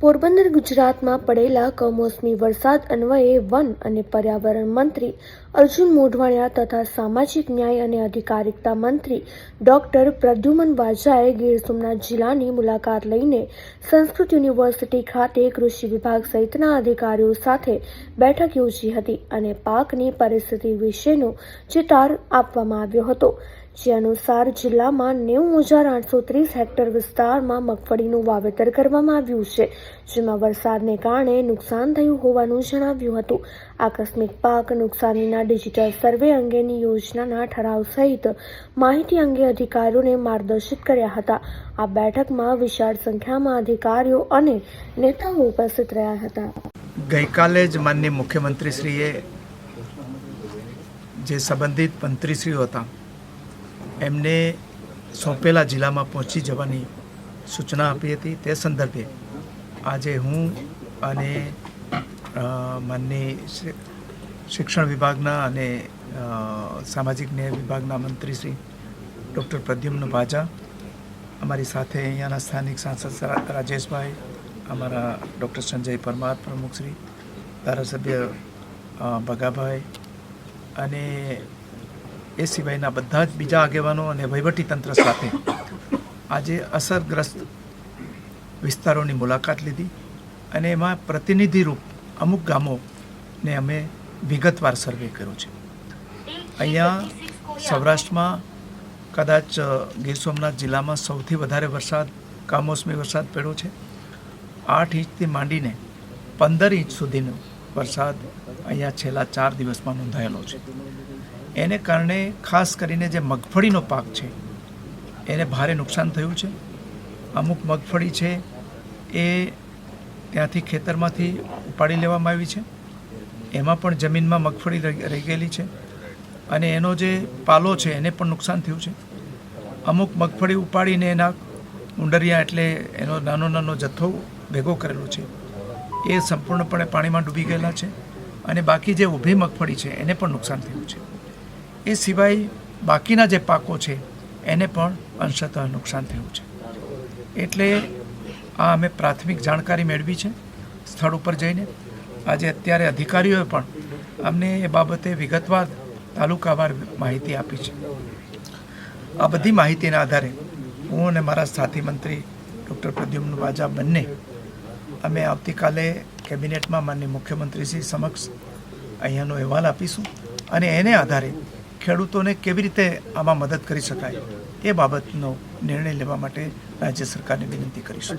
પોરબંદર ગુજરાતમાં પડેલા કમોસમી વરસાદ અન્વયે વન અને પર્યાવરણ મંત્રી અર્જુન મોઢવાણિયા તથા સામાજિક ન્યાય અને અધિકારિતા મંત્રી ડોક્ટર પ્રદ્યુમન વાજાએ ગીર સોમનાથ જિલ્લાની મુલાકાત લઈને સંસ્કૃત યુનિવર્સિટી ખાતે કૃષિ વિભાગ સહિતના અધિકારીઓ સાથે બેઠક યોજી હતી અને પાકની પરિસ્થિતિ વિશેનો ચિતાર આપવામાં આવ્યો હતો. જે અનુસાર જિલ્લામાં નેવું હજાર આઠસો ત્રીસ હેક્ટર વિસ્તારમાં મગફળીનું વાવેતર કરવામાં આવ્યું છે. જેમાં વરસાદને કારણે નુકસાન થયું હોવાનું જણાવ્યું હતું. આકસ્મિક પાક નુકસાનીના ડિજિટલ સર્વે અંગેની યોજનાના ઠરાવ સહિત માહિતી અંગે અધિકારીઓને માર્ગદર્શિત કર્યા હતા. આ બેઠકમાં વિશાળ સંખ્યામાં અધિકારીઓ અને નેતાઓ ઉપસ્થિત રહ્યા હતા. ગઈકાલે જ માનનીય મુખ્યમંત્રીશ્રીએ જે સંબંધિત મંત્રીશ્રીઓ હતા એમને સોંપેલા જિલ્લામાં પહોંચી જવાની સૂચના આપી હતી. તે સંદર્ભે આજે હું અને માનની શિક્ષણ વિભાગના અને સામાજિક ન્યાય વિભાગના મંત્રી શ્રી ડૉક્ટર પ્રદ્યુમ્ન ભાજા, અમારી સાથે અહીંયાના સ્થાનિક સાંસદ રાજેશભાઈ, અમારા ડૉક્ટર સંજય પરમાર પ્રમુખશ્રી ધારાસભ્ય ભગાભાઈ અને એ સિવાયના બધા જ બીજા આગેવાનો અને વહીવટીતંત્ર સાથે આજે અસરગ્રસ્ત વિસ્તારોની મુલાકાત લીધી અને એમાં પ્રતિનિધિરૂપ અમુક ગામોને અમે વિગતવાર સર્વે કર્યો છે. અહીંયા સૌરાષ્ટ્રમાં કદાચ ગીર સોમનાથ જિલ્લામાં સૌથી વધારે વરસાદ, કમોસમી વરસાદ પડ્યો છે. આઠ ઇંચથી માંડીને પંદર ઇંચ સુધીનો વરસાદ અહીંયા છેલ્લા ચાર દિવસમાં નોંધાયેલો છે. એને કારણે ખાસ કરીને જે મગફળીનો પાક છે, એને ભારે નુકસાન થયું છે. અમુક મગફળી છે, એ ત્યાંથી ખેતરમાંથી ઉપાડી લેવામાં આવી છે. એમાં પણ જમીનમાં મગફળી રહી ગયેલી છે અને એનો જે પાલો છે, એને પણ નુકસાન થયું છે. અમુક મગફળી ઉપાડીને એના ઉંડરિયા એટલે એનો નાનો નાનો જથ્થો ભેગો કરેલો છે. એ સંપૂર્ણપણે પાણીમાં ડૂબી ગયેલા છે અને બાકી જે ઊભી મગફળી છે એને પણ નુકસાન થયું છે. એ સિવાય બાકીના જે પાકો છે એને પણ અંશતઃ નુકસાન થયું છે. એટલે આ અમે પ્રાથમિક જાણકારી મેળવી છે સ્થળ ઉપર જઈને. આજે અત્યારે અધિકારીઓએ પણ અમને એ બાબતે વિગતવાર તાલુકાવાર માહિતી આપી છે. આ બધી માહિતીના આધારે હું અને મારા સાથી મંત્રી ડૉક્ટર પ્રદ્યુમ્ન વાજા બંને અમે આવતીકાલે કેબિનેટમાં માનની મુખ્યમંત્રીશ્રી સમક્ષ અહીંયાનો અહેવાલ આપીશું અને એને આધારે ખેડૂતોને કેવી રીતે આમાં મદદ કરી શકાય એ બાબતનો નિર્ણય લેવા માટે રાજ્ય સરકારને વિનંતી કરીશું.